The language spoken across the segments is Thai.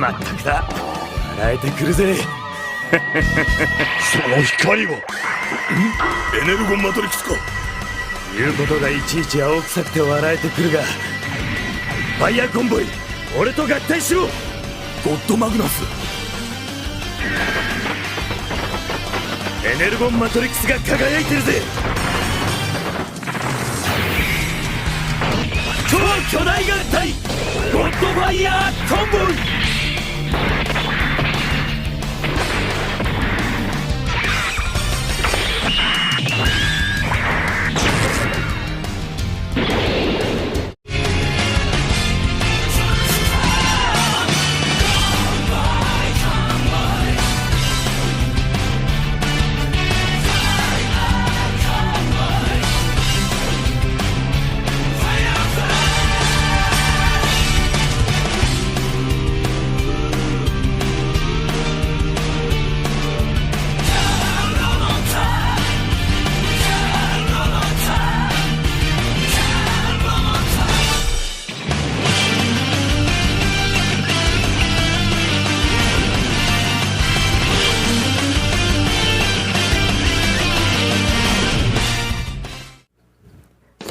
まったくだ。笑えてくるぜ。その光はエネルゴンマトリックスか。言うことがいちいち青臭くて笑えてくるが。ファイヤーコンボイ俺と合体しろ。ゴッドマグナス。エネルゴンマトリックスが輝いてるぜ。超巨大合体。ゴッドファイヤーコンボイ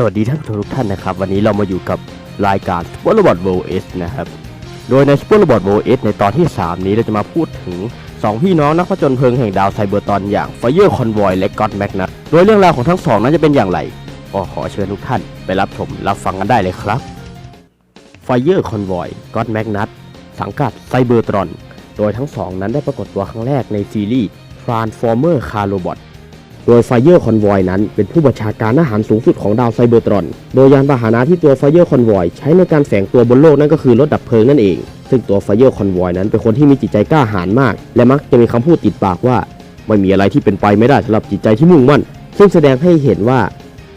วัสดีท่านผู้ชมทุกท่านนะครับ วันนี้เรามาอยู่กับรายการ s p o r t Robot World S นะครับ โดยใน s p o r t Robot World S ในตอนที่ 3 นี้เราจะมาพูดถึง 2 พี่น้องนักผจญเพลิงแห่งดาวไซเบอร์ตอนอย่าง Fire Convoy และ God Magnus โดยเรื่องราวของทั้งสองนั้นจะเป็นอย่างไรก็ขอเชิญทุกท่านไปรับชมรับฟังกันได้เลยครับ Fire Convoy God Magnus สังกัดไซเบอร์ตรอน โดยทั้งสองนั้นได้ปรากฏตัวครั้งแรกในซีรีส์ Transformer Car Robot โดยไฟเยอร์คอนวอยนั้นเป็นผู้บัญชาการทหารสูงสุดของดาวไซเบอร์ตรอน โดยยานพาหนะที่ตัวไฟเยอร์คอนวอยใช้ในการแฝงตัวบนโลกนั่นก็คือรถดับเพลิงนั่นเอง ซึ่งตัวไฟเยอร์คอนวอยนั้นเป็นคนที่มีจิตใจกล้าหาญมาก และมักจะมีคำพูดติดปากว่า ไม่มีอะไรที่เป็นไปไม่ได้สำหรับจิตใจที่มุ่งมั่น ซึ่งแสดงให้เห็นว่า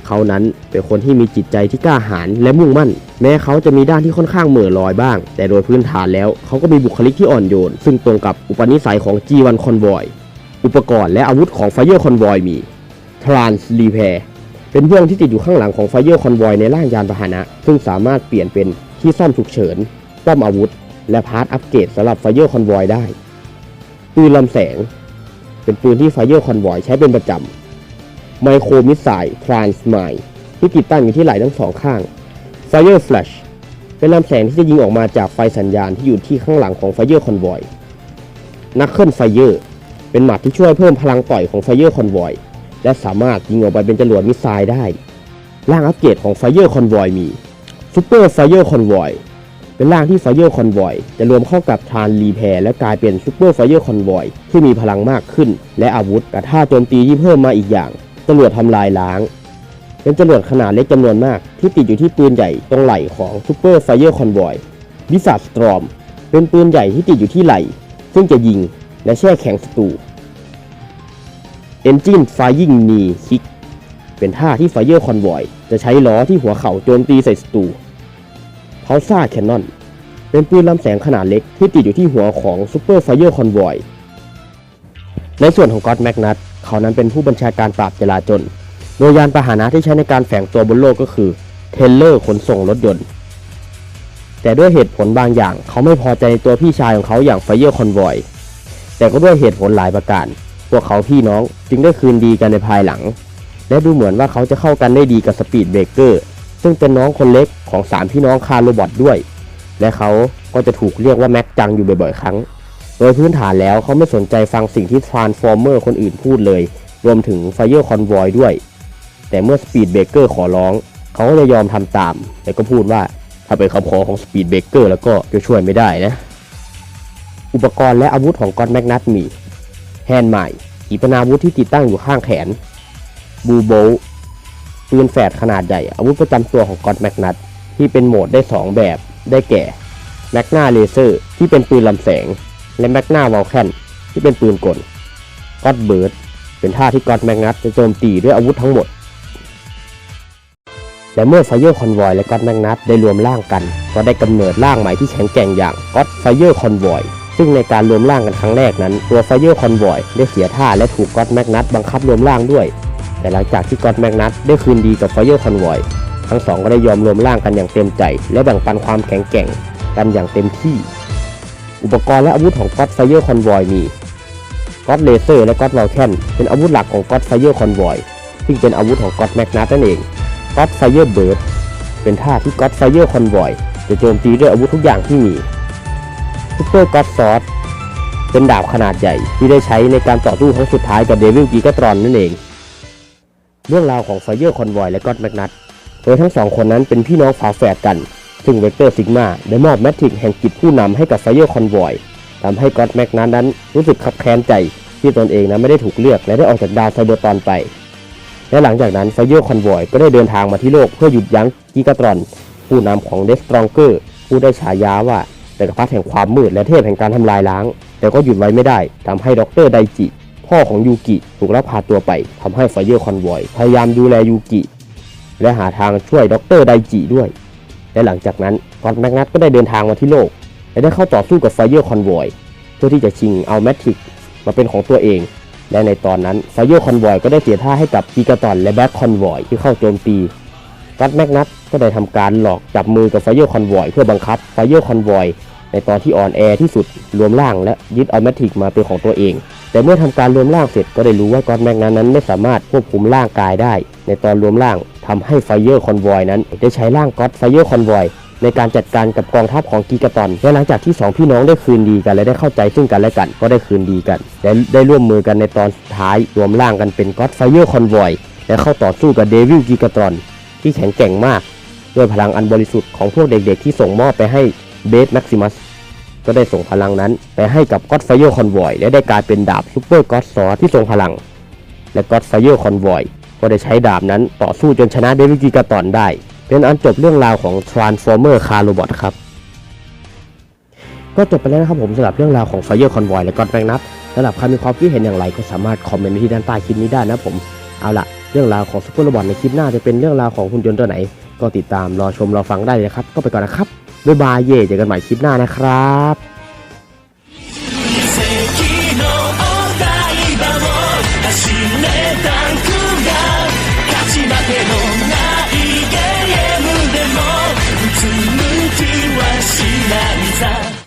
เขานั้นเป็นคนที่มีจิตใจที่กล้าหาญและมุ่งมั่น แม้เขาจะมีด้านที่ค่อนข้างเหม่อลอยบ้าง แต่โดยพื้นฐานแล้วเขาก็มีบุคลิกที่อ่อนโยน ซึ่งตรงกับอุปนิสัยของ G1 Convoy อุปกรณ์และอาวุธของ Fire Convoy มี Trans Repair เป็นพ่วงที่ติดอยู่ข้างหลังของ Fire Convoy ในร่างยานพาหนะ ซึ่งสามารถเปลี่ยนเป็นที่ซ่อมฉุกเฉิน ป้อมอาวุธ และพาร์ทอัปเกรดสำหรับ Fire Convoy ได้ ปืนลำแสง เป็นปืนที่ Fire Convoy ใช้เป็นประจำไมโครมิสไซล์ Trans Mine ที่ติดตั้งอยู่ที่ไหล่ทั้งสองข้าง Fire Flash เป็นลำแสงที่จะยิงออกมาจากไฟสัญญาณที่อยู่ที่ข้างหลังของ Fire Convoy นักเคลื่อนไฟเยอร์ เป็นหมัดที่ช่วยเพิ่มพลังต่อยของ Fire Convoy และสามารถยิงออกไปเป็นจรวดมิสไซล์ได้ ร่างอัปเกรดของ Fire Convoy มี Super Fire Convoy เป็นร่างที่ Fire Convoy จะรวมเข้ากับ Tran Repair และกลายเป็น Super Fire Convoy ที่มีพลังมากขึ้น และอาวุธกับท่าโจมตีที่เพิ่มมาอีกอย่างจรวดทำลายล้าง เป็นจรวดขนาดเล็กจำนวนมาก ที่ติดอยู่ที่ปืนใหญ่ตรงไหล่ของ Super Fire Convoy วิสัสตรอมเป็นปืนใหญ่ที่ติดอยู่ที่ไหล่ ซึ่งจะยิง และแช่แข็งศัตรู Engine Flying Knee Kick เป็นท่าที่ Fire Convoy จะใช้ล้อที่หัวเข่าโจมตีใส่ศัตรู p u l s a Cannon เป็นปืนลำแสงขนาดเล็กที่ติดอยู่ที่หัวของ Super Fire Convoy ในส่วนของ God Magnus เขานั้นเป็นผู้บัญชาการปราบจลาจลโดยยานพาหนะที่ใช้ในการแฝงตัวบนโลกก็คือเทเลอร์ขนส่งรถยนต์ แต่ด้วยเหตุผลบางอย่างเขาไม่พอใจในตัวพี่ชายของเขาอย่าง Fire Convoy แต่ก็ด้วยเหตุผลหลายประการ พวกเขาพี่น้องจึงได้คืนดีกันในภายหลัง และดูเหมือนว่าเขาจะเข้ากันได้ดีกับสปีดเบรกเกอร์ซึ่งเป็นน้องคนเล็กของสามพี่น้องคาร์โรบอทด้วย และเขาก็จะถูกเรียกว่าแม็กจังอยู่บ่อยๆ ครั้ง โดยพื้นฐานแล้วเขาไม่สนใจฟังสิ่งที่ทรานส์ฟอร์เมอร์คนอื่นพูดเลย รวมถึงไฟเออร์คอนวอยด้วย แต่เมื่อสปีดเบรกเกอร์ขอร้อง เขาก็จะยอมทำตาม แต่ก็พูดว่าถ้าเป็นคำขอของสปีดเบรกเกอร์แล้วก็จะช่วยไม่ได้นะ อุปกรณ์และอาวุธของกอนแมกนัตมี แฮนด์ใหม่ขีปนาวุธที่ติดตั้งอยู่ข้างแขน บูโบลปืนแฝดขนาดใหญ่ อาวุธประจำตัวของกอนแมกนัตที่เป็นโหมดได้ 2 แบบได้แก่แมกนาเลเซอร์ที่เป็นปืนลำแสง และแมกนาวอลแคนที่เป็นปืนกลก็อดเบิร์ดเป็นท่าที่กอดแมกนัตจะโจมตีด้วยอาวุธทั้งหมด และเมื่อไฟเยอร์คอนวอยและก็อดแมกนัตได้รวมร่างกัน ก็ได้กำเนิดร่างใหม่ที่แข็งแกร่งอย่างก็อดไฟเยอร์คอนวอย ซึ่งในการรวมร่างกันครั้งแรกนั้นตัวไฟเยอร์คอนวอยได้เสียท่าและถูกก็อดแมกนัตบังคับรวมร่างด้วย แต่หลังจากที่ก็อดแมกนัตได้คืนดีกับไฟเยอร์คอนวอยทั้งสองก็ได้ยอมรวมร่างกันอย่างเต็มใจ และแบ่งปันความแข็งแกร่งกันอย่างเต็มที่ อุปกรณ์และอาวุธของก็ d ไฟเ r อร์คอนวอยมีก็เลเซอร์และก็ d ว a ลแคนเป็นอาวุธหลักของก็ d ไฟเ r อร์คอนวอยซึ่งเป็นอาวุธของก็ d แมกนัสนั่นเองก็ไฟเ r อร์เบิร์ดเป็นท่าที่ก็ d ไฟเ r อร์คอนวอยจะโจมตีด้วยอาวุธทุกอย่างที่มี ซูเปอร์ก็ d ซอสเป็นดาบขนาดใหญ่ ที่ได้ใช้ในการต่อสู้ครั้งสุดท้ายกับเดวิลกีกาตรอนนั่นเอง เรื่องราวของไฟเ r อร์คอนวอยและก็ d แมกนัสโดยทั้งสองคนนั้นเป็นพี่น้องฝาแฝดกัน ซึ่งเวกเตอร์ซิกมาได้มอบแมทริกแห่งจิตผู้นำให้กับไฟเ r อร์คอนวอยทำให้ก็ d แมกนัสนั้นรู้สึกขับแค้นใจที่ตนเองนั้นไม่ได้ถูกเลือกและได้ออกจากดาวไซเบอร์ตอนไป และหลังจากนั้นไฟเ r อร์คอนวอยก็ได้เดินทางมาที่โลกเพื่อหยุดยั้งกิกาตรอน ผู้นำของเดสตรองเกอร์ผู้ได้ฉายาว่า จักรพรรดิแห่งความมืดและเทพแห่งการทำลายล้าง แต่ก็หยุดไว้ไม่ได้ทำให้ดรไดจิ พ่อของยูกิถูกลักพาตัวไปทำให้ไฟเ r อร์คอนวอยพยายามดูแลยูกิ และหาทางช่วยดรไดจิด้วย และหลังจากนั้นกอนแมกนัสก็ได้เดินทางมาที่โลก และได้เข้าต่อสู้กับไฟเ r อร์คอนวอยเพื่อที่จะชิงเอาแมทริกมาเป็นของตัวเอง และในตอนนั้นไฟเ r อร์คอนวอยก็ได้เสียท่าให้กับปีกาตอนและแบ็คคอนวอยที่เข้าโจมตีกัตแมกนัส ก็ได้ทำการหลอกจับมือกับไฟเ r อร์คอนวอยเพื่อบังคับไฟเ r อร์คอนวอยในตอนที่อ่อนแอที่สุดรวมร่างและยึดเอาแมทริกมาเป็นของตัวเอง แต่เมื่อทำการรวมร่างเสร็จก็ได้รู้ว่าก็อตแมกนัสนั้นไม่สามารถควบคุมร่างกายได้ ในตอนรวมร่างทำให้ไฟเ r อร์คอนวอยนั้น ได้ใช้ร่างก็อตไฟเ r อร์คอนวอยในการจัดการกับกองทัพของกีกาตอนและหลังจากที่สองพี่น้องได้คืนดีกันและได้เข้าใจซึ่งกันและกันก็ได้คืนดีกัน และได้ร่วมมือกันในตอนท้ายรวมร่างกันเป็นก็อตไฟเ r อร์คอนวอยและเข้าต่อสู้กับเดวิลกีกาตอนที่แข็งแกร่งมาก ด้วยพลังอันบริสุทธิ์ของพวกเด็กๆที่ส่งมอบไปให้เบสแม็กซิมัสก็ได้ส่งพลังนั้นไปให้กับก็ d ไฟเ r อร์คอนวอยและได้กลายเป็นดาบซูเปอร์ก็ d ซอที่ทรงพลัง และก็ d ไฟเ r อร์คอนวอยก็ได้ใช้ดาบนั้นต่อสู้จนชนะเดวิดกีกาตอนได้ เป็นอันจบเรื่องราวของ Transformer Car Robot ครับ ก็จบไปแล้วนะครับผมสำหรับเรื่องราวของไฟเ r อร์คอนวอยและก็ d แมกนัสสำหรับใครมีความคิดเห็นอย่างไรก็สามารถคอมเมนต์ไว้ที่ด้านใต้คลิปนี้ได้นะผมเอาล่ะ เรื่องราวของซูเปอร์โรบอทในคลิปหน้าจะเป็นเรื่องราวของหุ่นยนต์ตัวไหน ก็ติดตามรอชมรอฟังได้เลยนะครับ ก็ไปก่อนนะครับ บ๊ายบายเย่เจอกันใหม่คลิปหน้านะครับ